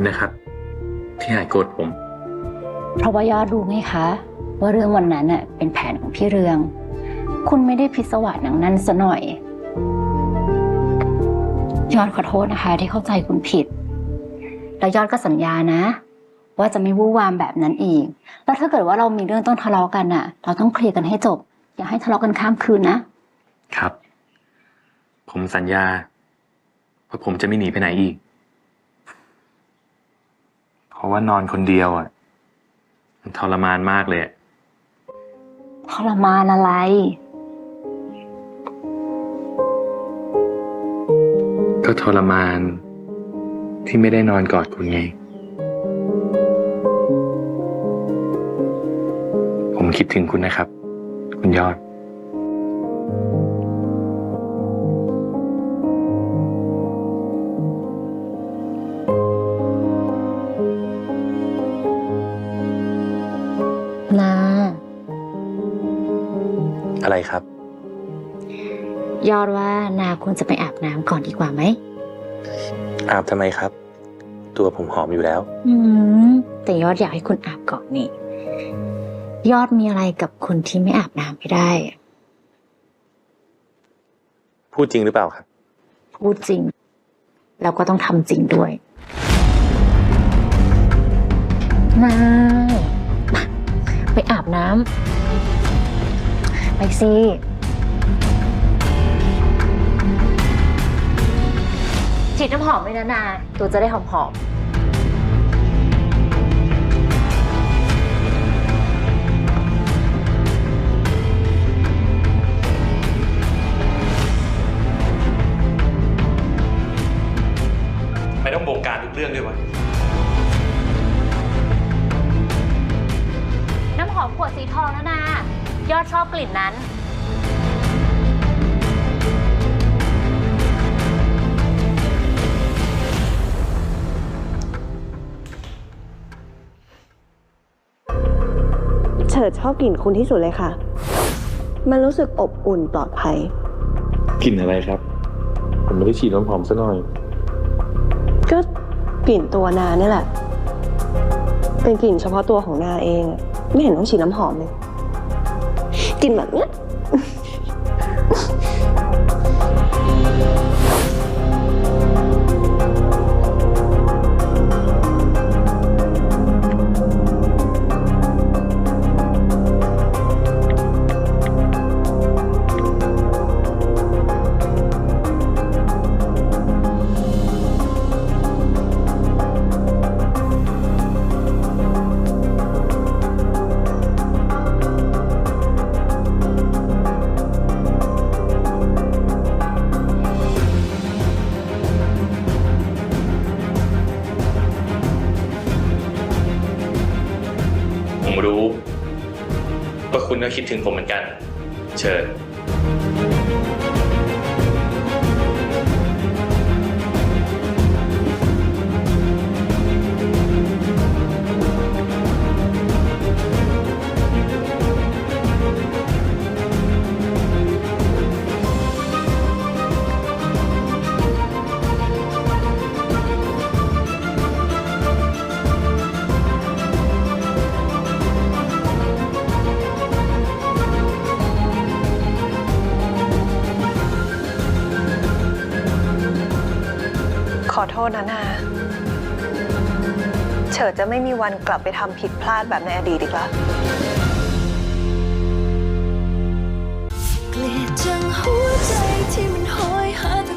คุณนะครับ ที่หายโกรธผม เพราะว่ายอดรู้ไงคะ ว่าเรื่องวันนั้นน่ะเป็นแผนของพี่เรือง คุณไม่ได้พิศวาสอย่างนั้นซะหน่อย ยอดขอโทษนะคะ ที่เข้าใจคุณผิด แล้วยอดก็สัญญานะ ว่าจะไม่วู่วามแบบนั้นอีก แล้วถ้าเกิดว่าเรามีเรื่องต้องทะเลาะกันน่ะ เราต้องเคลียร์กันให้จบ อย่าให้ทะเลาะกันข้ามคืนนะครับ ผมสัญญาว่าผมจะไม่หนีไปไหนอีก เพราะว่านอนคนเดียวอะ มันทรมานมากเลยอะทรมานอะไร ก็ทรมานที่ไม่ได้นอนกอดคุณไง ผมคิดถึงคุณนะครับ คุณยอด นา อะไรครับ ยอดว่านาควรจะไปอาบน้ำก่อนดีกว่าไหม อาบทำไมครับ ตัวผมหอมอยู่แล้ว อืม แต่ยอดอยากให้คุณอาบก่อนนี่ ยอดมีอะไรกับคนที่ไม่อาบน้ำไม่ได้ พูดจริงหรือเปล่าครับ พูดจริง แล้วก็ต้องทำจริงด้วย นามา ไปอาบน้ำไปสิฉีดน้ำหอมไว้นะนา ตัวจะได้หอมๆไม่ต้องบงการทุกเรื่องด้วยวะ ขวดสีทองนะนายอดชอบกลิ่นนั้น เฉิดชอบกลิ่นคุณที่สุดเลยค่ะ มันรู้สึกอบอุ่นปลอดภัย กลิ่นอะไรครับ ผมไม่ได้ฉีดน้ำหอมซะหน่อย ก็กลิ่นตัวนาเนี่ยแหละ เป็นกลิ่นเฉพาะตัวของนาเองอะ ไม่เห็นต้องฉีดน้ำหอมเลยกลิ่นแบบเนี้ย คุณก็คิดถึงผมเหมือนกัน เชิญ อโทษนะนาเฉิดจะไม่มีวันกลับไปทำผิดพลาดแบบในอดีตอีกแล้วเกลียดจังหัวใจที่มันโหอยหาแต่